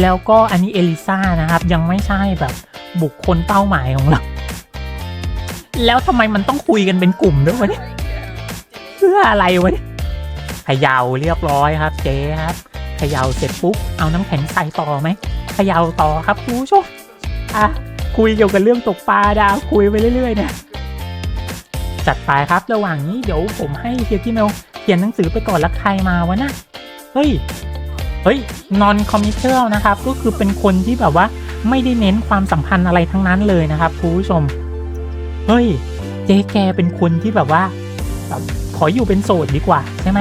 แล้วก็อันนี้เอลิซ่านะครับ ยังไม่ใช่แบบบุคคลเป้าหมายของเรา แล้วทำไมมันต้องคุยกันเป็นกลุ่มด้วยวะเนี่ยเพื่ออะไรวะเนี่ยเขย่าเรียบร้อยครับ เจ๊ครับเขย่าเสร็จปุ๊บเอาน้ำแข็งใส่ต่อไหมเขย่าต่อครับคุณผู้ชมอะคุยเกี่ยวกับเรื่องตกปลาดาวคุยไปเรื่อยๆเนี่ยจัดไปครับระหว่างนี้เดี๋ยวผมให้เฮียกิเมลเขียนหนังสือไปก่อนล้วใครมาวะนะเฮ้ย เฮ้ย non committal นะครับ ก็คือเป็นคนที่แบบว่าไม่ได้เน้นความสัมพันธ์อะไรทั้งนั้นเลยนะครับคุณผู้ชม เฮ้ย เจ๊แกเป็นคนที่แบบว่าแบบขออยู่เป็นโสดดีกว่าใช่ไหม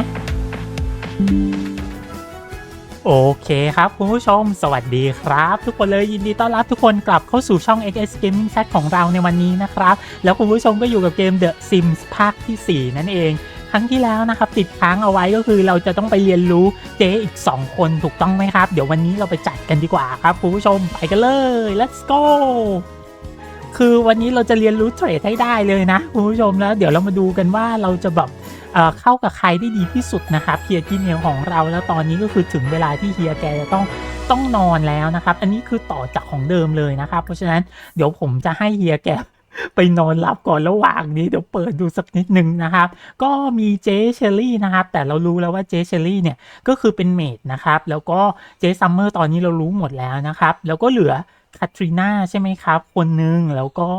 โอเคครับคุณผู้ชม สวัสดีครับ ทุกคนเลยยินดีต้อนรับทุกคนกลับเข้าสู่ช่อง XS Gaming Chat ของเราในวันนี้นะครับ แล้วคุณผู้ชมก็อยู่กับเกม The Sims ภาคที่ 4 นั่นเอง รั้งที่แล้วนะครับ ติดค้างเอาไว้ก็คือเราจะต้องไปเรียนรู้เจ๊อีก 2 คนถูกต้องไหมครับ เดี๋ยววันนี้เราไปจัดกันดีกว่าครับคุณผู้ชมไปกันเลย let's go คือวันนี้เราจะเรียนรู้เทรดให้ได้เลยนะคุณผู้ชมแล้ว เดี๋ยวเรามาดูกันว่าเราจะแบบเเข้ากับใครได้ดีที่สุดนะครับเฮียจีเมลของเราแล้วตอนนี้ก็คือถึงเวลาที่เฮียแกจะต้องต้องนอนแล้วนะครับ อันนี้คือต่อจากของเดิมเลยนะครับ เพราะฉะนั้นเดี๋ยวผมจะให้เฮียแก ไปนอนหลับก่อนระหว่างนี้เดี๋ยวเปิดดูสักนิดนึงนะครับ ก็มีเจเชอรี่นะครับ แต่เรารู้แล้วว่าเจเชอรี่เนี่ยก็คือเป็นเมดนะครับ แล้วก็เจซัมเมอร์ตอนนี้เรารู้หมดแล้วนะครับ แล้วก็เหลือคาทรีนาใช่ไหมครับ คนหนึ่งแล้วก็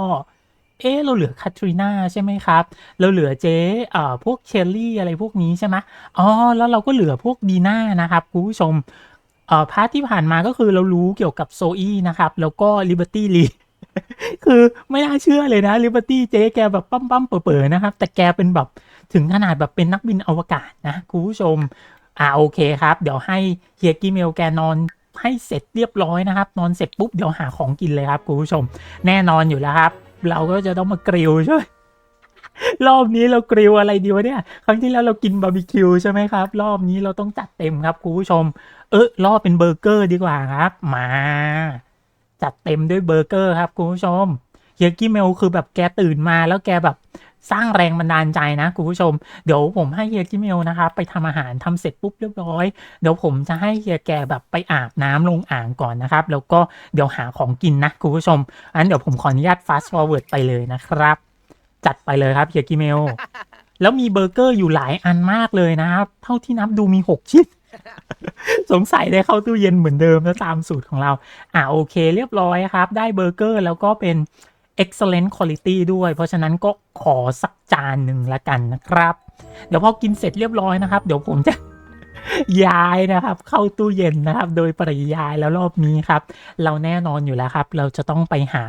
เอ๊ะเราเหลือคาทรีนาใช่ไหมครับ เราเหลือเจ๊เอ่อพวกเชลลี่อะไรพวกนี้ใช่ไหมอ๋อแล้วเราก็เหลือพวกดีน่านะครับคุณผู้ชมเอ่อพาร์ทที่ผ่านมาก็คือเรารู้เกี่ยวกับโซอี้นะครับ แล้วก็ลิเบอร์ตี้ลี คือไม่น่าเชื่อเลยนะลิเบอร์ตี้เจ๊แกแบบปั้มปั้มเป๋อๆนะครับ แต่แกเป็นแบบถึงขนาดแบบเป็นนักบินอวกาศนะคุณผู้ชม อ่าโอเคครับ เดี๋ยวให้เฮียกิเมลแกนอนให้เสร็จเรียบร้อยนะครับ นอนเสร็จปุ๊บเดี๋ยวหาของกินเลยครับคุณผู้ชม แน่นอนอยู่แล้วครับ เราก็จะต้องมากริลใช่ไหมรอบนี้เรากริลอะไรดีวะเนี่ย ครั้งที่แล้วเรากินบาร์บีคิวใช่ไหมครับ รอบนี้เราต้องจัดเต็มครับคุณผู้ชม เออรอบเป็นเบอร์เกอร์ดีกว่าครับ มา จัดเต็มด้วยเบอร์เกอร์ครับคุณผู้ชมเฮียกี้เมลคือแบบแกตื่นมาแล้วแกแบบสร้างแรงบันดาลใจนะคุณผู้ชม เดี๋ยวผมให้เฮียกี้เมลนะครับไปทำอาหารทำเสร็จปุ๊บเรียบร้อย เดี๋ยวผมจะให้เฮียแกแบบไปอาบน้ำลงอ่างก่อนนะครับ แล้วก็เดี๋ยวหาของกินนะคุณผู้ชม อันเดี๋ยวผมขออนุญาต fast forward ไปเลยนะครับ จัดไปเลยครับเฮียกิเมล แล้วมีเบอร์เกอร์อยู่หลายอันมากเลยนะครับ เท่าที่นับดูมี 6 ชิ้น สงสัยได้เข้าตู้เย็นเหมือนเดิมแล้วตามสูตรของเรา อ่าโอเคเรียบร้อยครับ ได้เบอร์เกอร์แล้วก็เป็น excellent quality ด้วย เพราะฉะนั้นก็ขอสักจานหนึ่งละกันนะครับ เดี๋ยวพอกินเสร็จเรียบร้อยนะครับ เดี๋ยวผมจะย้ายนะครับ เข้าตู้เย็นนะครับ โดยปริยายแล้วรอบนี้ครับ เราแน่นอนอยู่แล้วครับ เราจะต้องไปหา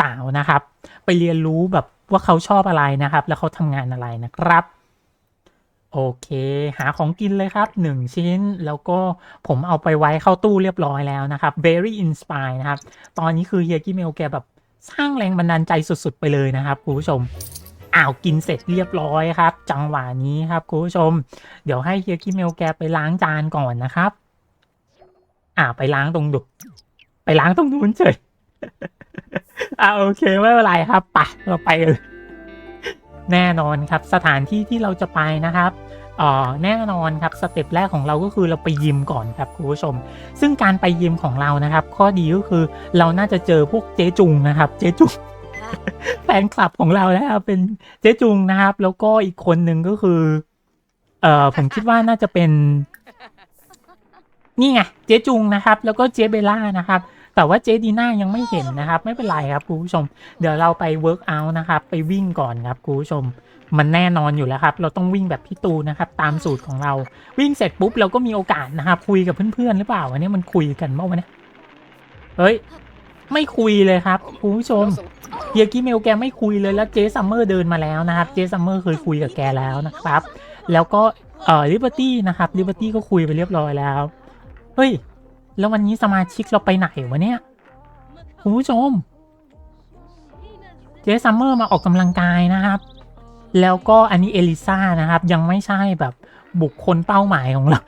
สาวๆนะครับ ไปเรียนรู้แบบว่าเขาชอบอะไรนะครับ แล้วเขาทำงานอะไรนะครับ โอเค หาของกินเลยครับหนึ่งชิ้นแล้วก็ผมเอาไปไว้เข้าตู้เรียบร้อยแล้วนะครับ very inspire นะครับ ตอนนี้คือเฮียกิเมลแกแบบสร้างแรงบันดาลใจสุดๆ ไปเลยนะครับคุณผู้ชมอ้าวกินเสร็จเรียบร้อยครับ จังหวะนี้ครับคุณผู้ชม เดี๋ยวให้เฮียกิเมลแกไปล้างจานก่อนนะครับ อ่าไปล้างตรงดุไปล้างตรงนู้นเฉยอ่าโอเคไม่เป็นไรครับไปเราไปกันเลย แน่นอนครับสถานที่ที่เราจะไปนะครับออแน่นอนครับสเต็ปแรกของเราก็คือเราไปยิมก่อนครับคุณผู้ชม ซึ่งการไปยิมของเรานะครับ ข้อดีก็คือเราน่าจะเจอพวกเจ๊จุงนะครับ เจ๊จุงแฟนคลับของเรานะครับเป็นเจ๊จุงนะครับ แล้วก็อีกคนหนึ่งก็คือ เอ่อผมคิดว่าน่าจะเป็น นี่ไงเจ๊จุงนะครับ แล้วก็เจ๊เบลล่านะครับ แต่ว่าเจดีน่ายังไม่เห็นนะครับ ไม่เป็นไรครับคุณผู้ชม เดี๋ยวเราไปเวิร์กอัลนะครับ ไปวิ่งก่อนครับคุณผู้ชม มันแน่นอนอยู่แล้วครับ เราต้องวิ่งแบบพี่ตูนะครับ ตามสูตรของเรา วิ่งเสร็จปุ๊บเราก็มีโอกาสนะครับ คุยกับเพื่อนๆหรือเปล่าอันนี้มันคุยกันเมื่อวันนี้เฮ้ย ไม่คุยเลยครับคุณผู้ชมเฮียกิเมลแกไม่คุยเลยแล้วเจซัมเมอร์เดินมาแล้วนะครับ เจซัมเมอร์เคยคุยกับแกแล้วนะครับ แล้วก็เอ่อลิเบอร์ตี้นะครับลิเบอร์ตี้ก็คุยไปเรียบร้อยแล้ว เฮ้ย แล้ววันนี้สมาชิกเราไปไหนวะเนี่ยคุณผู้ชม เจซัมเมอร์มาออกกำลังกายนะครับ แล้วก็อันนี้เอลิซ่านะครับ ยังไม่ใช่แบบบุคคลเป้าหมายของเรา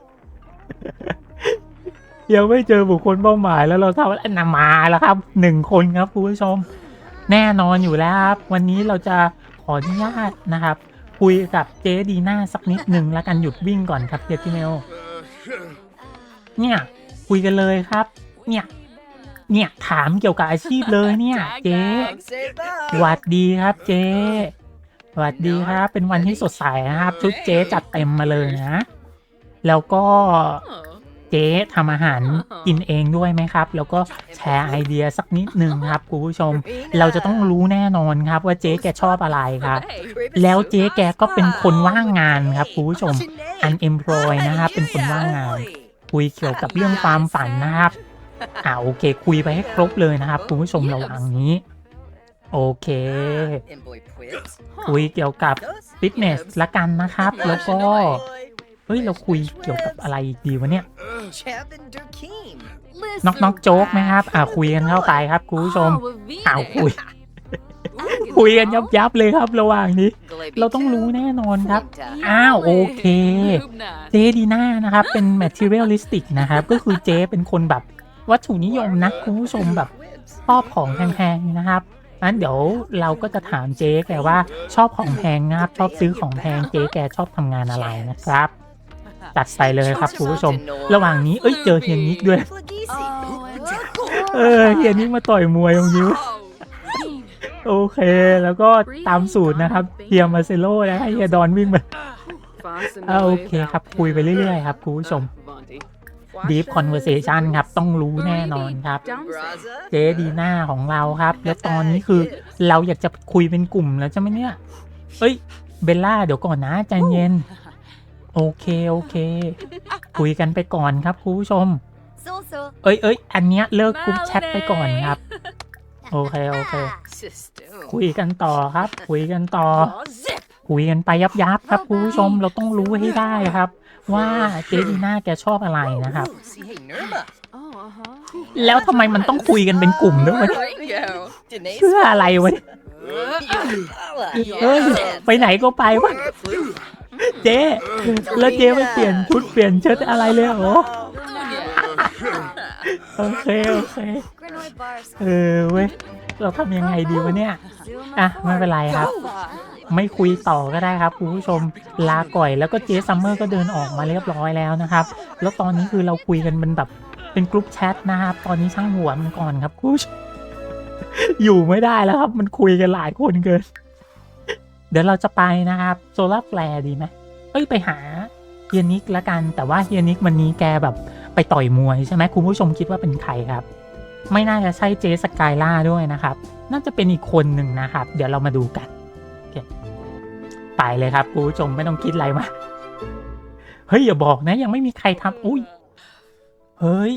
ยังไม่เจอบุคคลเป้าหมายแล้วเราทำอะไรนะมาแล้วครับหนึ่งคนครับคุณผู้ชม แน่นอนอยู่แล้วครับ วันนี้เราจะขออนุญาตนะครับ คุยกับเจดีน่าสักนิดหนึ่งแล้วกันหยุดวิ่งก่อนครับเจติเมลเนี่ย คุยกันเลยครับ เนี่ย เนี่ยถามเกี่ยวกับอาชีพเลยเนี่ยเจ๊หวัดดีครับเจ๊หวัดดีครับ เป็นวันที่สดใสนะครับ ชุดเจ๊จัดเต็มมาเลยนะ แล้วก็เจ๊ทำอาหารกินเองด้วยไหมครับ แล้วก็แชร์ไอเดียสักนิดนึงครับคุณผู้ชม เราจะต้องรู้แน่นอนครับ ว่าเจ๊แกชอบอะไรครับ แล้วเจ๊แกก็เป็นคนว่างงานครับคุณผู้ชม unemployed นะครับเป็นคนว่างงาน คุยเกี่ยวกับเรื่องความฝันนะครับ อ่าโอเค คุยไปให้ครบเลยนะครับคุณผู้ชมระหว่างนี้ โอเค คุยเกี่ยวกับฟิตเนสละกันนะครับ แล้วก็ เฮ้ย เราคุยเกี่ยวกับอะไรอีกดีวะเนี่ยน็อกน็อกโจ๊กไหมครับ อ่าคุยกันเข้าไปครับคุณผู้ชมอ้าวคุย คุยกันยับยับๆเลยครับระหว่างนี้ เราต้องรู้แน่นอนครับ อ้าวโอเค เจดีน่านะครับ เป็น materialistic นะครับ ก็คือเจเป็นคนแบบวัตถุนิยมนะคุณผู้ชมแบบชอบของแพงๆนะครับงั้นเดี๋ยวเราก็จะถามเจ๊แกว่าชอบของแพงนะครับชอบซื้อของแพงเจ๊แกชอบทำงานอะไรนะครับตัดไปเลยครับคุณผู้ชม ระหว่างนี้เอ้ยเจอเฮียนิกด้วย เออเฮียนิกมาต่อยมวยตรงนี้ โอเค แล้วก็ตามสูตรนะครับเฮียมาเซโลนะให้เฮียดอนวิ่งมาอ่าโอเคครับ คุยไปเรื่อยๆครับคุณผู้ชม Deep Conversation ครับต้องรู้แน่นอนครับ เจดีหน้าของเราครับ แล้วตอนนี้คือเราอยากจะคุยเป็นกลุ่มแล้วใช่ไหมเนี่ยเอ้ยเบลล่าเดี๋ยวก่อนนะใจเย็น โอเค โอเค คุยกันไปก่อนครับคุณผู้ชม เอ้ยเอ้ยอันเนี้ยเลิกกรุ๊ปแชทไปก่อนครับ โอเค โอเค คุยกันต่อครับ คุยกันต่อ คุยกันไปยับยับๆครับคุณผู้ชมเราต้องรู้ให้ได้ครับ ว่าเจดีน่าแกชอบอะไรนะครับ แล้วทำไมมันต้องคุยกันเป็นกลุ่มด้วยวะเพื่ออะไรวะเนี่ยเอ้ยไปไหนก็ไปวะเจ๊แล้วเจ๊ไม่เปลี่ยนชุดเปลี่ยนเชิ้ตอะไรเลยเหรอโอเค โอเค เออเว้ย เราทำยังไงดีวะเนี่ย อะ ไม่เป็นไรครับ ไม่คุยต่อก็ได้ครับคุณผู้ชมลาก่อยแล้วก็เจซัมเมอร์ก็เดินออกมาเรียบร้อยแล้วนะครับ แล้วตอนนี้คือเราคุยกันเป็นแบบเป็นกลุ่มแชทนะครับ ตอนนี้ช่างหัวมันก่อนครับคุณผู้ชมอยู่ไม่ได้แล้วครับ มันคุยกันหลายคนเกิน เดี๋ยวเราจะไปนะครับโซลาแฟร์ดีไหมเอ้ยไปหาเฮียนิกละกัน แต่ว่าเฮียนิกวันนี้แกแบบไปต่อยมวยใช่ไหมคุณผู้ชมคิดว่าเป็นใครครับ ไม่น่าจะใช่เจสกายล่าด้วยนะครับ น่าจะเป็นอีกคนหนึ่งนะครับ เดี๋ยวเรามาดูกันไปเลยครับคุณผู้ชมไม่ต้องคิดอะไรมา เฮ้ย อย่าบอกนะ ยังไม่มีใครทำอุ้ย เฮ้ย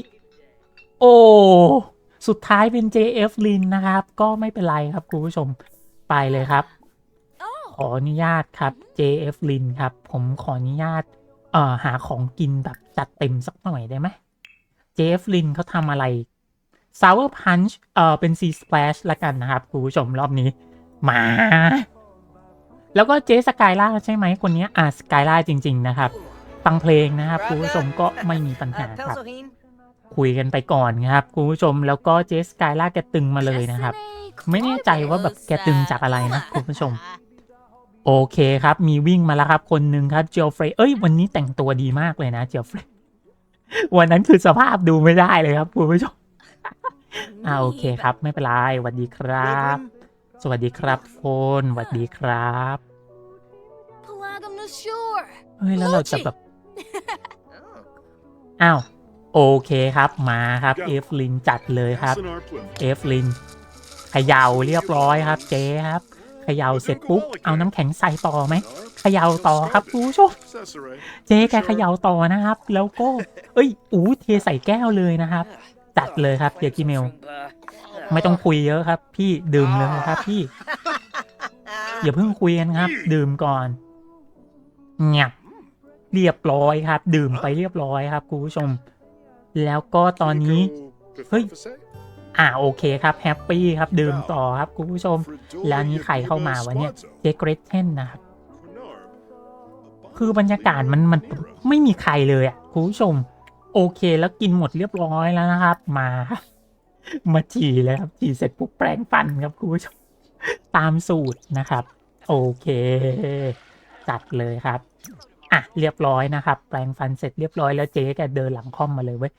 โอ้ สุดท้ายเป็น JF ลินนะครับ ก็ไม่เป็นไรครับคุณผู้ชมไปเลยครับ ขออนุญาตครับ JF ลินครับ ผมขออนุญาต เอ่อ หาของกินแบบจัดเต็มสักหน่อยได้ไหม JF ลินเขาทำอะไร Sour Punch เอ่อเป็น C Splash ละกันนะครับคุณผู้ชมรอบนี้มาแล้วก็เจสกายล่าใช่ไหมคนนี้อ่าสกายล่าจริง ๆ นะครับ ฟังเพลงนะครับคุณผู้ชมก็ไม่มีปัญหาครับ คุยกันไปก่อนครับคุณผู้ชมแล้วก็เจสกายล่าแกตึงมาเลยนะครับ ไม่แน่ใจว่าแบบแกตึงจากอะไรนะคุณผู้ชม โอเคครับ มีวิ่งมาแล้วครับ คนหนึ่งครับเจลเฟรเอ้ยวันนี้แต่งตัวดีมากเลยนะเจลเฟรวันนั้นคือสภาพดูไม่ได้เลยครับคุณผู้ชม อ่าโอเคครับ ไม่เป็นไรสวัสดีครับ สวัสดีครับโฟนสวัสดีครับเฮ้ยแล้วเราจะแบบอ้าวโอเคครับมาครับเอฟลินจัดเลยครับเอฟลินเขย่าเรียบร้อยครับเจ๊ครับเขย่าเสร็จปุ๊บเอาน้ำแข็งใส่ต่อไหมเขย่าต่อครับคุณผู้ชมเจ๊แกเขย่าต่อนะครับ แล้วก็ เอ้ยอู้เทใส่แก้วเลยนะครับ จัดเลยครับเดียกิเมล ไม่ต้องคุยเยอะครับ พี่ดื่มเลยครับ พี่ อย่าเพิ่งคุยกันครับ ดื่มก่อนเงียบเรียบร้อยครับ ดื่มไปเรียบร้อยครับคุณผู้ชม แล้วก็ตอนนี้เฮ้ยอ่าโอเคครับแฮปปี้ครับ ดื่มต่อครับคุณผู้ชม แล้วนี่ใครเข้ามาวะเนี่ยเจเกรเทนนะครับคือบรรยากาศมันมันไม่มีใครเลยอะคุณผู้ชม โอเคแล้วกินหมดเรียบร้อยแล้วนะครับ มา มาฉี่เลยครับฉี่เสร็จปุ๊บแปรงฟันครับคุณผู้ชมตามสูตรนะครับ โอเค จัดเลยครับอะเรียบร้อยนะครับ แปรงฟันเสร็จเรียบร้อยแล้วเจ๊แกเดินหลังคอมมาเลยเว้ย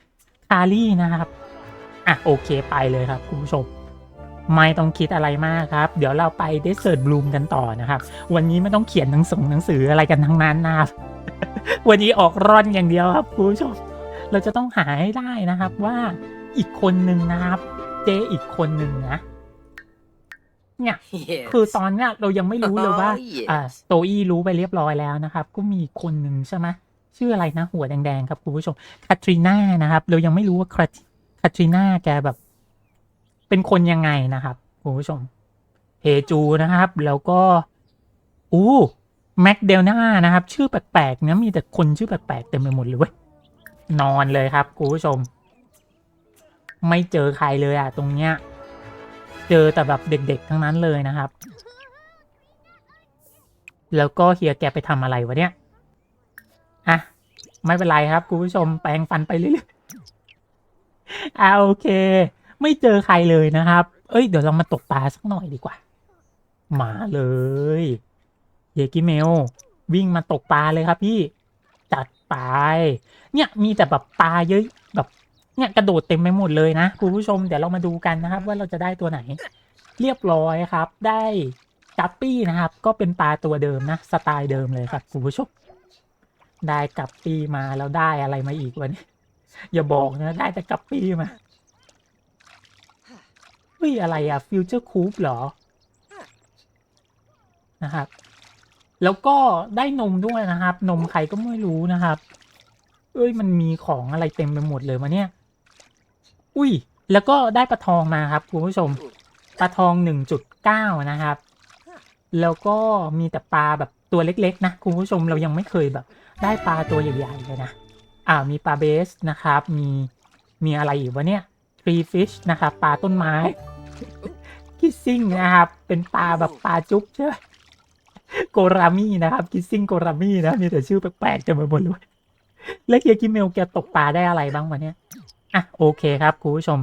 คารี่นะครับอะโอเคไปเลยครับคุณผู้ชมไม่ต้องคิดอะไรมากครับ เดี๋ยวเราไป Desert Bloom กันต่อนะครับ วันนี้ไม่ต้องเขียนหนังสือหนังสืออะไรกันทั้งนั้นนะครับ วันนี้ออกร่อนอย่างเดียวครับคุณผู้ชม เราจะต้องหาให้ได้นะครับว่าอีกคนหนึ่งนะครับ เจอีกคนหนึ่งนะ เนี่ย Yes. คือตอนเนี้ยเรายังไม่รู้เลยว่า Oh, yes. อ่าโตอี้รู้ไปเรียบร้อยแล้วนะครับ ก็มีอีกคนหนึ่งใช่ไหมชื่ออะไรนะ หัวแดงๆครับคุณผู้ชมคาทรีน่านะครับ เรายังไม่รู้ว่าคาคาทรีน่าแกแบบ เป็นคนยังไงนะครับคุณผู้ชมเฮจูนะครับ แล้วก็อู้แม็กเดลนานะครับ ชื่อแปลกๆนะมีแต่คนชื่อแปลกๆเต็มไปหมดเลยเว้ย นอนเลยครับคุณผู้ชม ไม่เจอใครเลยอะ ตรงเนี้ย เจอแต่แบบเด็กๆทั้งนั้นเลยนะครับ แล้วก็เฮียแกไปทำอะไรวะเนี่ยอะไม่เป็นไรครับคุณผู้ชมแปรงฟันไปเรื่อยๆอะโอเค ไม่เจอใครเลยนะครับ เอ้ยเดี๋ยวเรามาตกปลาสักหน่อยดีกว่า มาเลยเยกิเมลวิ่งมาตกปลาเลยครับพี่ จัดไปเนี่ยมีแต่แบบปลาเยอะแบบเนี่ยกระโดดเต็มไปหมดเลยนะคุณผู้ชมเดี๋ยวเรามาดูกันนะครับ ว่าเราจะได้ตัวไหน เรียบร้อยครับ ได้กัปปี้นะครับ ก็เป็นปลาตัวเดิมนะสไตล์เดิมเลยครับคุณผู้ชมได้กัปปี้มาแล้วได้อะไรมาอีกวะเนี่ยอย่าบอกนะได้แต่กัปปี้มาเฮ้ยอะไรอะฟิวเจอร์คูปเหรอนะครับ แล้วก็ได้นมด้วยนะครับ นมใครก็ไม่รู้นะครับ เอ้ยมันมีของอะไรเต็มไปหมดเลยวะเนี่ย อุ้ย แล้วก็ได้ปลาทองมาครับคุณผู้ชมปลาทองหนึ่งจุดเก้านะครับ แล้วก็มีแต่ปลาแบบตัวเล็ก ๆ นะคุณผู้ชมเรายังไม่เคยแบบ ได้ปลาตัวใหญ่ๆเลยนะ อ่ามีปลาเบสนะครับ มีมีอะไรอีกวะเนี่ยทรีฟิชนะครับปลาต้นไม้คิสซิ่งนะครับ เป็นปลาแบบปลาจุ๊บใช่ไหม โกรามินะครับคิสซิ่งโกรามินะมีแต่ชื่อแปลกๆเต็มไปหมดเลยแล้วเฮียกิเมลแกตกปลาได้อะไรบ้างวะเนี่ยอะโอเคครับคุณผู้ชม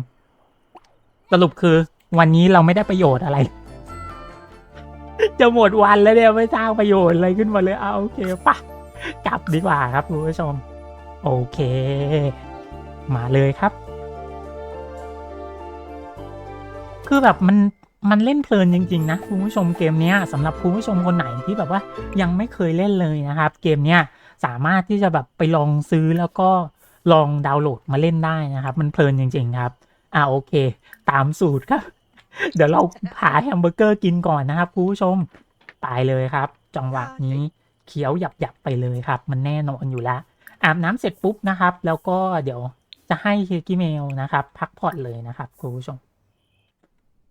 สรุปคือ วันนี้เราไม่ได้ประโยชน์อะไร จะหมดวันแล้วเนี่ยไม่สร้างประโยชน์อะไรขึ้นมาเลยเอาโอเคปะกลับดีกว่าครับคุณผู้ชม โอเค มาเลยครับ คือแบบมัน มันเล่นเพลินจริงๆนะคุณผู้ชมเกมนี้สำหรับคุณผู้ชมคนไหนที่แบบว่ายังไม่เคยเล่นเลยนะครับ เกมนี้สามารถที่จะแบบไปลองซื้อแล้วก็ลองดาวน์โหลดมาเล่นได้นะครับ มันเพลินจริง ๆ ครับ อ่าโอเค ตามสูตรครับ เดี๋ยวเราหาแฮมเบอร์เกอร์กินก่อนนะครับคุณผู้ชมไปเลยครับ จังหวะนี้เขียวหยับๆไปเลยครับ มันแน่นอนอยู่แล้วอาบน้ำเสร็จปุ๊บนะครับ แล้วก็เดี๋ยวจะให้เฮกิเมลนะครับ พักผ่อนเลยนะครับคุณผู้ชม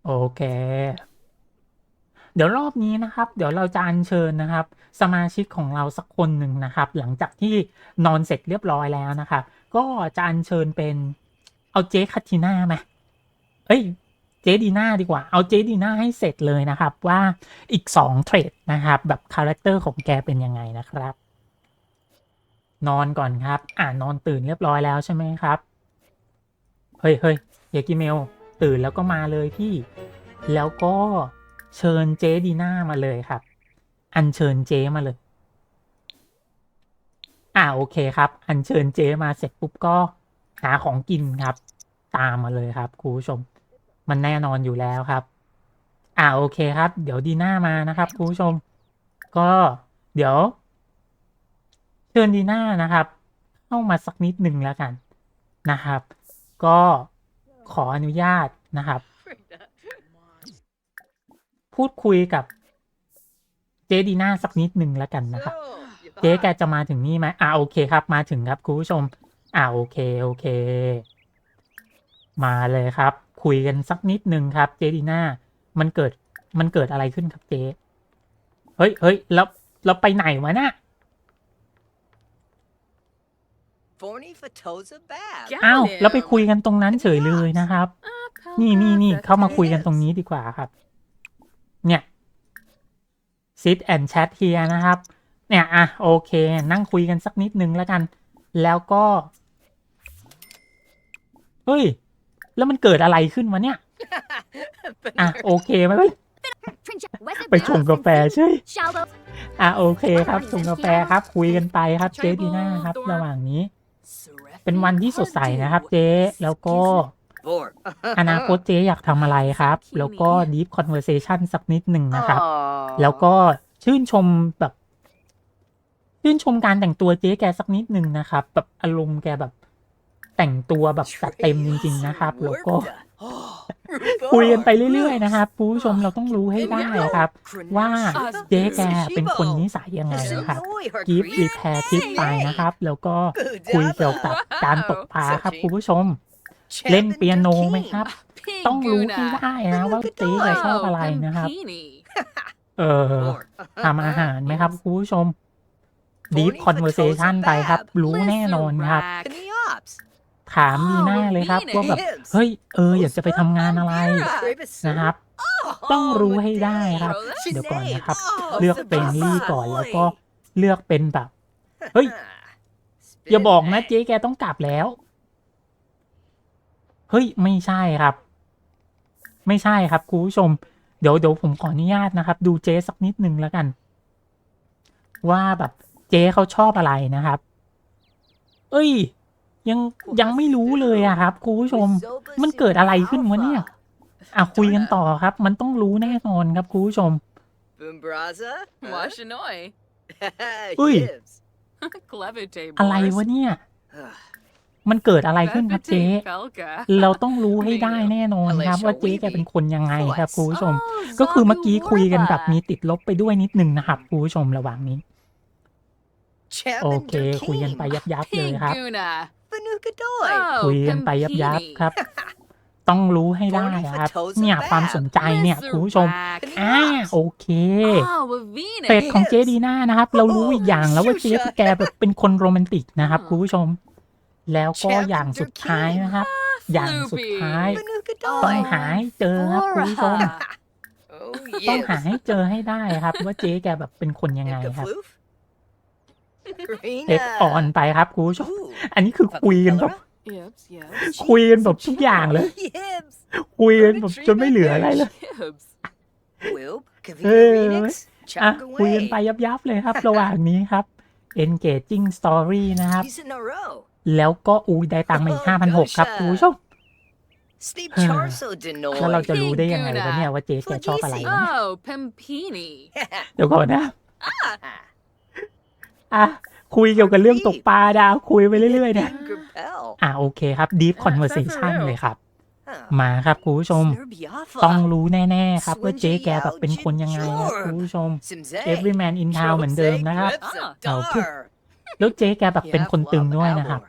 โอเค เดี๋ยวรอบนี้นะครับ เดี๋ยวเราจะอัญเชิญนะครับ สมาชิกของเราสักคนหนึ่งนะครับ หลังจากที่นอนเสร็จเรียบร้อยแล้วนะครับ ก็จะอัญเชิญเป็นเอาเจ๊คาทิน่าไหมเอ้ยเจดีน่าดีกว่า เอาเจดีน่าให้เสร็จเลยนะครับ ว่าอีกสองเทรดนะครับ แบบคาแรคเตอร์ของแกเป็นยังไงนะครับ นอนก่อนครับ อ่านอนตื่นเรียบร้อยแล้วใช่ไหมครับ เฮ้ยเฮ้ยเยกิเมล ตื่นแล้วก็มาเลยพี่ แล้วก็เชิญเจดีน่ามาเลยครับ อัญเชิญเจมาเลย อ่าโอเคครับ อัญเชิญเจมาเสร็จปุ๊บก็หาของกินครับ ตามมาเลยครับคุณผู้ชม มันแน่นอนอยู่แล้วครับ อ่าโอเคครับ เดี๋ยวดีน่ามานะครับคุณผู้ชม ก็เดี๋ยว เชิญดีน่านะครับ เข้ามาสักนิดหนึ่งแล้วกันนะครับ ก็ ขออนุญาตนะครับ พูดคุยกับเจดีน่าสักนิดหนึ่งแล้วกันนะครับ เจ๊แกจะมาถึงนี่ไหมอ่าโอเคครับ มาถึงครับคุณผู้ชม อ่าโอเคโอเค มาเลยครับ คุยกันสักนิดหนึ่งครับ เจดีน่ามันเกิดมันเกิดอะไรขึ้นครับเจ๊เฮ้ยเฮ้ยแล้วเราไปไหนวะน่ะ Forny Fatoza Bab. อ้าวเราไปคุยกันตรงนั้นเฉยเลยนะครับ นี่นี่นี่เข้ามาคุยกันตรงนี้ดีกว่าครับ เนี่ย sit and chat here นะครับ เนี่ยอะโอเค นั่งคุยกันสักนิดนึงแล้วกัน แล้วก็ เฮ้ย แล้วมันเกิดอะไรขึ้นวะเนี่ย อะโอเคไหมเว้ยไปชงกาแฟใช่อะโอเคครับชงกาแฟครับ คุยกันไปครับเจดีน่าครับ ระหว่างนี้ เป็นวันที่สดใสนะครับ เจ๊แล้วก็ Borg. อนาคตเจ๊อยากทำอะไรครับ แล้วก็ deep conversation สักนิดหนึ่งนะครับ แล้วก็ชื่นชมแบบ ชื่นชมการแต่งตัวเจ๊แกสักนิดหนึ่งนะครับ แบบอารมณ์แกแบบแต่งตัวแบบจัดเต็มจริง ๆ นะครับ แล้วก็ คุยกันไปเรื่อยๆนะครับผู้ชมเราต้องรู้ให้ได้ครับ ว่าเจ๊แกเป็นคนนิสัยยังไงนะครับกิฟต์รีแพร์ทิปไปนะครับ แล้วก็คุยเกี่ยวกับการตกปลาครับคุณผู้ชม เล่นเปียโนไหมครับ ต้องรู้ให้ได้นะว่าเจ๊แกชอบอะไรนะครับ เออทำอาหารไหมครับคุณผู้ชม deep conversation ไปครับ รู้แน่นอนครับ In the ops. ถามดีหน้าเลยครับ ว่าแบบ เฮ้ย เออ อยากจะไปทำงานอะไรนะครับ ต้องรู้ให้ได้ครับ เดี๋ยวก่อนนะครับ เลือกเป็นลี่ก่อนแล้วก็เลือกเป็นแบบ เฮ้ย อย่าบอกนะเจ๊แกต้องกลับแล้ว เฮ้ย ไม่ใช่ครับ ไม่ใช่ครับคุณผู้ชม เดี๋ยวเดี๋ยวผมขออนุญาตนะครับ ดูเจ๊สักนิดนึงแล้วกัน ว่าแบบเจ๊เขาชอบอะไรนะครับ เอ้ย ยังยังไม่รู้เลยอะครับคุณผู้ชม มันเกิดอะไรขึ้นวะเนี่ยอะคุยกันต่อครับ มันต้องรู้แน่นอนครับคุณผู้ชม Boombraza? Washinoi. Ui. Gibbs. Clever day, อะไรวะเนี่ย มันเกิดอะไรขึ้นครับเจ๊ Felka. เราต้องรู้ให้ได้แน่นอนครับ ว่าเจ๊แกเป็นคนยังไงครับคุณผู้ชม ก็คือเมื่อกี้คุยกันแบบมีติดลบไปด้วยนิดนึงนะครับคุณผู้ชมระหว่างนี้ โอเค คุยกันไปยับยับๆเลยครับ Pinguna. Fanuka Doi. Oh, คุยกันไปยับยับๆครับ ต้องรู้ให้ได้ครับ เนี่ยความสนใจเนี่ยคุณผู้ชมอ่าโอเค Oh, Wavina. เฟสของเจดีน่านะครับ เรารู้อีกอย่างแล้วว่าเจ๊แกแบบเป็นคนโรแมนติกนะครับคุณผู้ชม แล้วก็อย่างสุดท้ายนะครับ อย่างสุดท้าย Fanuka ต้อง Doi. หาให้เจอครับคุณผู้ชม Oh, ต้องหา yes. ให้เจอให้ได้ครับ ว่าเจ๊แกแบบเป็นคนยังไง Imka ครับ Floof? เอฟออนไปครับคุณผู้ชม Ooh. อันนี้คือคุยกันแบบ Yips, yips. คุยกันแบบทุกอย่างเลย Yibs. คุยกันแบบจนไม่เหลืออะไรเลย Yips. Whoop. Kavita Eh, Remix. อะ Chunk คุยกันไป away. ยับยับๆเลยครับ ระหว่างนี้ครับ engaging story นะครับ He's in a row. แล้วก็อุ้ยได้ตังค์มาอีกห้าพันหกครับคุณผู้ชม Steve Huh. Charso Denoy. แล้วเราจะรู้ได้ยังไงวะเนี่ยว่าเจ๊แกชอบอะไรวะเนี่ย Oh, Pimpini. เดี๋ยวก่อนนะ อะคุยเกี่ยวกับเรื่องตกปลาดาวคุยไปเรื่อยๆเนี่ย Grappel. อะโอเคครับ deep อะ conversation Pepperell เลยครับ Huh. มาครับคุณผู้ชม Snurbiafa. ต้องรู้แน่ๆครับว่าเจ๊แกแบบเป็นคนยังไงครับคุณผู้ชม Simzay. every man in town เหมือนเดิมนะครับ Jose เอาพูด Dar. แล้วเจ๊แกแบบเป็นคนตึงด้วยนะครับ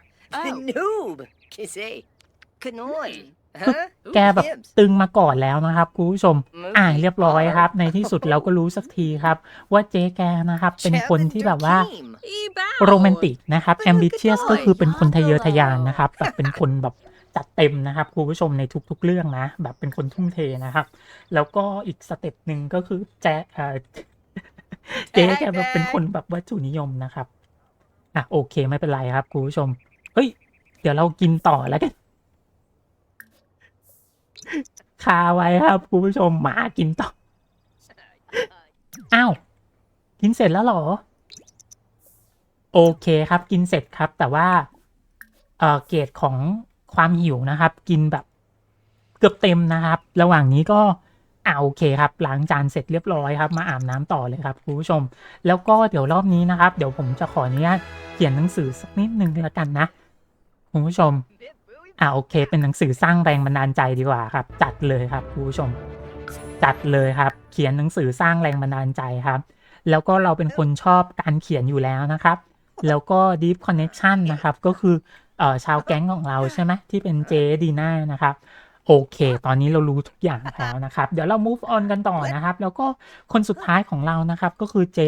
Oh. The noob. Kise. Kanoi. Hmm. Huh? แกแบบตึงมาก่อนแล้วนะครับคุณผู้ชม อ่าเรียบร้อยครับ ในที่สุดเราก็รู้สักทีครับ ว่าเจ๊แกนะครับ เป็นคนที่แบบว่า Ebow. โรแมนติกนะครับ ambitious ก็คือเป็นคนทะเยอทะยานนะครับแบบเป็นคนแบบจัดเต็มนะครับคุณผู้ชมในทุกๆเรื่องนะ แบบเป็นคนทุ่มเทนะครับ แล้วก็อีกสเต็ปหนึ่งก็คือแจ๊เอ่อเจ๊แกแบบเป็นคนแบบวัตถุนิยมนะครับอะโอเคไม่เป็นไรครับคุณผู้ชม เฮ้ย เดี๋ยวเรากินต่อแล้วกัน คาไว้ครับคุณผู้ชมหมากินต่ออ้าวกินเสร็จแล้วเหรอ โอเคครับกินเสร็จครับ แต่ว่าเอ่อเกรดของความหิวนะครับ กินแบบเกือบเต็มนะครับ ระหว่างนี้ก็อ่าโอเคครับล้างจานเสร็จเรียบร้อยครับ มาอาบน้ำต่อเลยครับคุณผู้ชม แล้วก็เดี๋ยวรอบนี้นะครับ เดี๋ยวผมจะขออนุญาตเขียนหนังสือสักนิดนึงแล้วกันนะคุณผู้ชม อ่าโอเค เป็นหนังสือสร้างแรงบันดาลใจดีกว่าครับ จัดเลยครับคุณผู้ชม จัดเลยครับ เขียนหนังสือสร้างแรงบันดาลใจครับ แล้วก็เราเป็นคนชอบการเขียนอยู่แล้วนะครับ แล้วก็ Deep Connection นะครับ ก็คือเอ่อชาวแก๊งของเราใช่ไหมที่เป็นเจดีน่านะครับโอเค ตอนนี้เรารู้ทุกอย่างแล้วนะครับ เดี๋ยวเรา move on กันต่อนะครับ แล้วก็คนสุดท้ายของเรานะครับ ก็คือเจ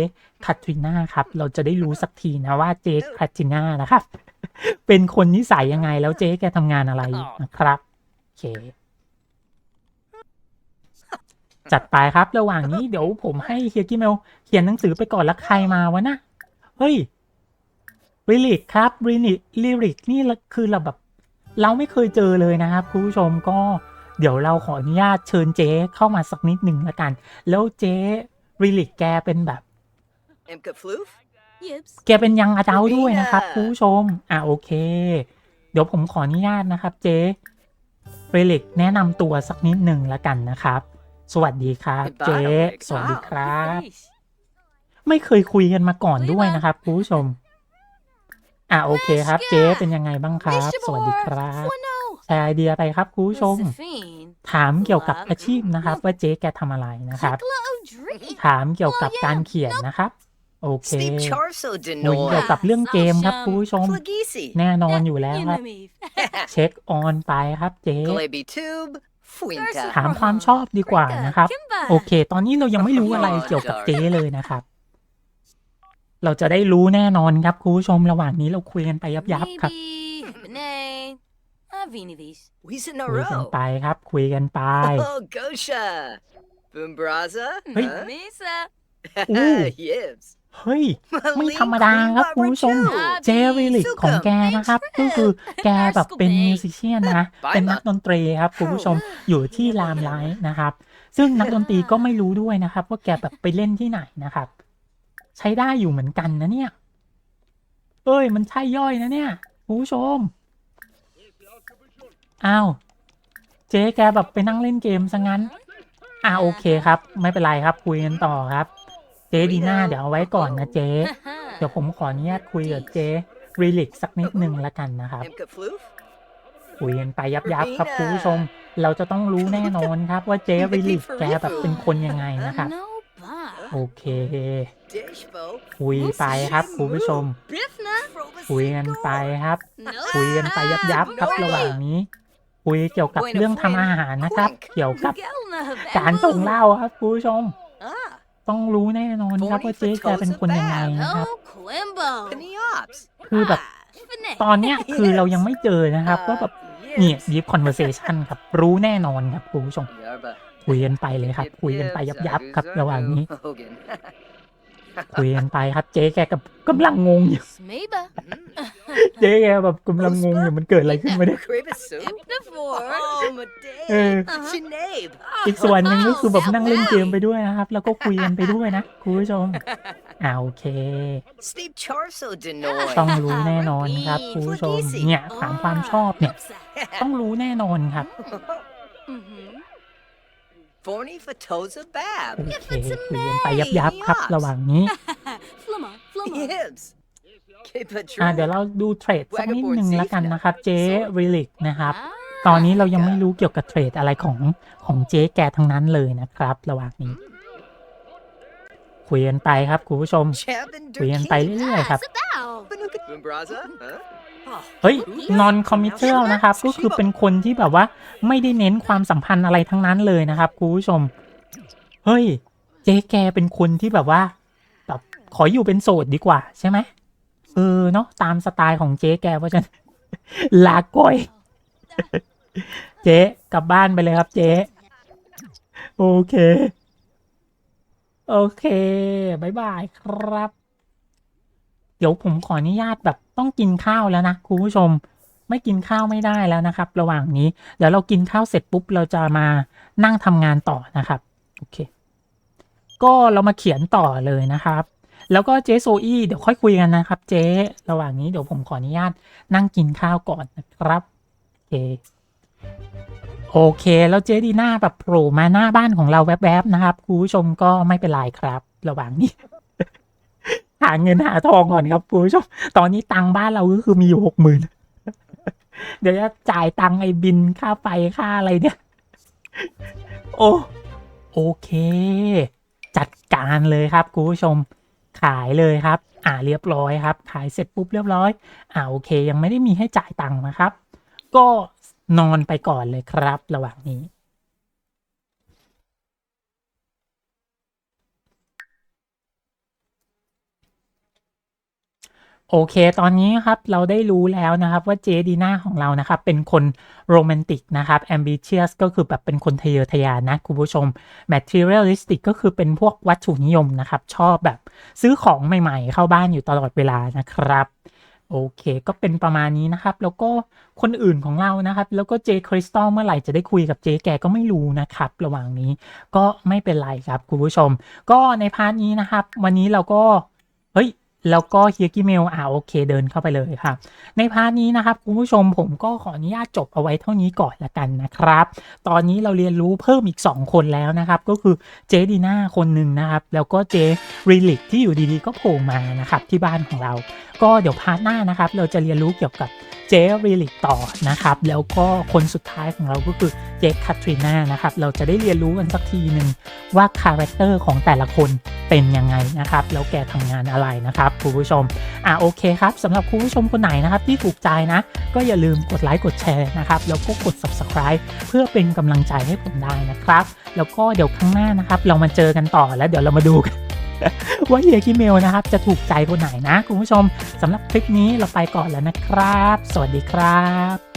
คาทริน่าครับ เราจะได้รู้สักทีนะว่าเจคาทริน่านะครับ เป็นคนนิสัยยังไงแล้วเจ๊แกทำงานอะไรอยู่นะครับโอเคจัดไปครับ ระหว่างนี้เดี๋ยวผมให้เฮียกิเมลเขียนหนังสือไปก่อนแล้วใครมาวะนะเฮ้ยลิลิกครับลิลิลิริกนี่ละคือเราแบบ เราไม่เคยเจอเลยนะครับคุณผู้ชมก็เดี๋ยวเราขออนุญาตเชิญเจ๊เข้ามาสักนิดหนึ่งละกัน แล้วเจ๊ลิลิกแกเป็นแบบ Imka Floof? Yips. แกเป็นยังอาเจ้าด้วยนะครับคุณผู้ชม อะโอเค เดี๋ยวผมขออนุญาตนะครับเจ๊เรลิกแนะนำตัวสักนิดหนึ่งละกันนะครับ สวัสดีครับเจ๊สวัสดีครับ ไม่เคยคุยกันมาก่อนด้วยนะครับคุณผู้ชม อะโอเคครับ เจ๊เป็นยังไงบ้างครับ สวัสดีครับแชร์ไอเดียไปครับคุณผู้ชม ถามเกี่ยวกับอาชีพนะครับ ว่าเจ๊แกทำอะไรนะครับ ถามเกี่ยวกับการเขียนนะครับ โอเค Steve Charso คุยเกี่ยว Denoy. กับเรื่องเกมครับคุณผู้ชม Flagisi. แน่นอนอยู่แล้วครับ เช็คออนไปครับเจ๊ Glebi Tube. Fuinta. ถามความชอบดีกว่านะครับ โอเค ตอนนี้เรายังไม่รู้อะไรเกี่ยวกับเจ๊เลยนะครับ เราจะได้รู้แน่นอนครับคุณผู้ชมระหว่างนี้เราคุยกันไปยับยับๆครับ We's in a คุยกัน row. ไปครับ คุยกันไป Oh, Gosha. Boombraza. Hey. Huh? Misa. Ooh. Yibs. เฮ้ย ไม่ Malim ธรรมดาครับ Cream คุณผู้ชม Barbachu. เจริลิกของแกนะครับ ก็คือแกแบบเป็นมิวสิชเชียนนะ เป็นนักดนตรีครับคุณผู้ชมอยู่ที่รามไลท์นะครับ ซึ่งนักดนตรีก็ไม่รู้ด้วยนะครับ ว่าแกแบบไปเล่นที่ไหนนะครับ ใช้ได้อยู่เหมือนกันนะเนี่ยเอ้ย มันใช่ย่อยนะเนี่ยคุณผู้ชมอ้าวเจ๊แกแบบไปนั่งเล่นเกมซะงั้นอ่าโอเคครับ ไม่เป็นไรครับคุยกันต่อครับ เจ๊ดีน่าเดี๋ยวเอาไว้ก่อนนะเจ๊เดี๋ยวผมขออนุญาตคุยกับเจ๊รีลิกสักนิดหนึ่งละกันนะครับ Imka Floof. คุยกันไปยับยับๆครับคุณผู้ชม เราจะต้องรู้แน่นอนครับว่าเจ๊รีลิกแกแบบเป็นคนยังไงนะครับ No ba. โอเค Dishbo. คุยไปครับคุณผู้ชม Brifna. คุยกันไปครับ No. คุยกันไปยับยับๆครับระหว่างนี้ คุยเกี่ยวกับเรื่องทำอาหารนะครับ เกี่ยวกับ Gelna. การส่งเหล้าครับคุณผู้ชม Ah. ต้องรู้แน่นอนครับว่าเจ๊แกเป็นคนยังไงนะครับ No Quimbo. Penny-ops. คือแบบ Finesse. ตอนเนี้ยคือเรายังไม่เจอนะครับว่าแบบเนี่ย deep conversation ครับ รู้แน่นอนครับคุณผู้ชม Yarba. คุยกันไปเลยครับ คุยกันไปยับยับๆครับระหว่างนี้ Hogan. คุยกันไปครับเจ๊แกกับกำลังงงอยู่ Smeba. เจ๊แกแบบกำลังงงอยู่มันเกิดอะไรขึ้นมาเนี่ย Crave a soup? Hypnophore. Oh, my Eh. day. Sinead. อีกส่วนหนึ่งก็คือแบบนั่งเล่นเกมไปด้วยนะครับ แล้วก็คุยกันไปด้วยนะคุณผู้ชมอ่าโอเค Steve Charso Denoy. ต้องรู้แน่นอนครับคุณผู้ชมเนี่ยถามความชอบเนี่ย ต้องรู้แน่นอนครับ Mhm. Forny Fatoza Bab. โอเคคุยกันไปยับยับๆครับระหว่างนี้ Flumma. Flumma. Yibs. Keep a อ่า true. เดี๋ยวเราดูเทรดสักนิดหนึ่งแล้วกันนะครับเจ๊ริลิกนะครับ Ah. ตอนนี้เรายังไม่รู้เกี่ยวกับเทรดอะไรของของเจ๊แกทั้งนั้นเลยนะครับ ระหว่างนี้ คุยกันไปครับคุณผู้ชม Chabin คุยกันไปเรื่อยๆครับ Sabao. Boombraza? Huh? เฮ้ย non committal นะครับ ก็คือเป็นคนที่แบบว่า ไม่ได้เน้นความสัมพันธ์อะไรทั้งนั้นเลยนะครับคุณผู้ชม เฮ้ย เจ๊แกเป็นคนที่แบบว่า แบบขออยู่เป็นโสดดีกว่าใช่ไหมเออเนาะตามสไตล์ของเจ๊แกเพราะฉะนั้นลาก่อย เจ๊กลับบ้านไปเลยครับเจ๊ โอเค โอเคบายบายครับ เดี๋ยวผมขออนุญาตแบบต้องกินข้าวแล้วนะคุณผู้ชมไม่กินข้าวไม่ได้แล้วนะครับ ระหว่างนี้ เดี๋ยวเรากินข้าวเสร็จปุ๊บเราจะมานั่งทำงานต่อนะครับโอเค ก็เรามาเขียนต่อเลยนะครับ แล้วก็เจ๊โซอี้เดี๋ยวค่อยคุยกันนะครับ เจ๊ระหว่างนี้เดี๋ยวผมขออนุญาตนั่งกินข้าวก่อนนะครับโอเค โอเค แล้วเจ๊ดีหน่าแบบโผล่มาหน้าบ้านของเราแวบๆนะครับคุณผู้ชมก็ไม่เป็นไรครับ ระหว่างนี้ หาเงินหาทองก่อนครับคุณผู้ชม ตอนนี้ตังค์บ้านเราก็คือมีอยู่หกหมื่นเดี๋ยวจะจ่ายตังค์ไอ้บินค่าไฟค่าอะไรเนี่ย โอ้โอเค จัดการเลยครับคุณผู้ชม ขายเลยครับ อ่าเรียบร้อยครับ ขายเสร็จปุ๊บเรียบร้อย อ่าโอเค ยังไม่ได้มีให้จ่ายตังค์นะครับ ก็ นอนไปก่อนเลยครับ ระหว่างนี้ โอเค ตอนนี้ครับเราได้รู้แล้วนะครับว่าเจดีน่าของเรานะครับ เป็นคนโรแมนติกนะครับ ambitious ก็คือแบบเป็นคนทะเยอทะยานนะคุณผู้ชม materialistic ก็คือเป็นพวกวัตถุนิยมนะครับ ชอบแบบซื้อของใหม่ๆ เข้าบ้านอยู่ตลอดเวลานะครับ โอเค ก็เป็นประมาณนี้นะครับ แล้วก็คนอื่นของเรานะครับ แล้วก็เจคริสตัลเมื่อไหร่จะได้คุยกับเจแกก็ไม่รู้นะครับ ระหว่างนี้ก็ไม่เป็นไรครับคุณผู้ชม ก็ในพาร์ทนี้นะครับ วันนี้เราก็เฮ้ย แล้วก็เฮียกิเมลอ่าโอเคเดินเข้าไปเลยครับ ในพาร์ทนี้นะครับคุณผู้ชมผมก็ขออนุญาตจบเอาไว้เท่านี้ก่อนละกันนะครับ ตอนนี้เราเรียนรู้เพิ่มอีก 2 คนแล้วนะครับ ก็คือเจดีน่าคนหนึ่งนะครับ แล้วก็เจริลิกที่อยู่ดีๆ ก็โผล่มานะครับที่บ้านของเรา ก็เดี๋ยวพาร์ทหน้านะครับ เราจะเรียนรู้เกี่ยวกับเจริลิกต่อนะครับ แล้วก็คนสุดท้ายของเราก็คือเจคาทรีน่านะครับเราจะได้เรียนรู้กันสักทีหนึ่งว่าคาแรคเตอร์ของแต่ละคน เป็นยังไงนะครับ แล้วแกทำงานอะไรนะครับคุณผู้ชมอะโอเคครับสำหรับคุณผู้ชมคนไหนนะครับที่ถูกใจนะ ก็อย่าลืมกดไลค์กดแชร์นะครับแล้วก็กด subscribe เพื่อเป็นกำลังใจให้ผมได้นะครับ แล้วก็เดี๋ยวครั้งหน้านะครับ เรามาเจอกันต่อแล้วเดี๋ยวเรามาดูกันว่าเฮียกิเมลนะครับ จะถูกใจคนไหนนะ คุณผู้ชมสำหรับคลิปนี้เราไปก่อนแล้วนะครับ สวัสดีครับ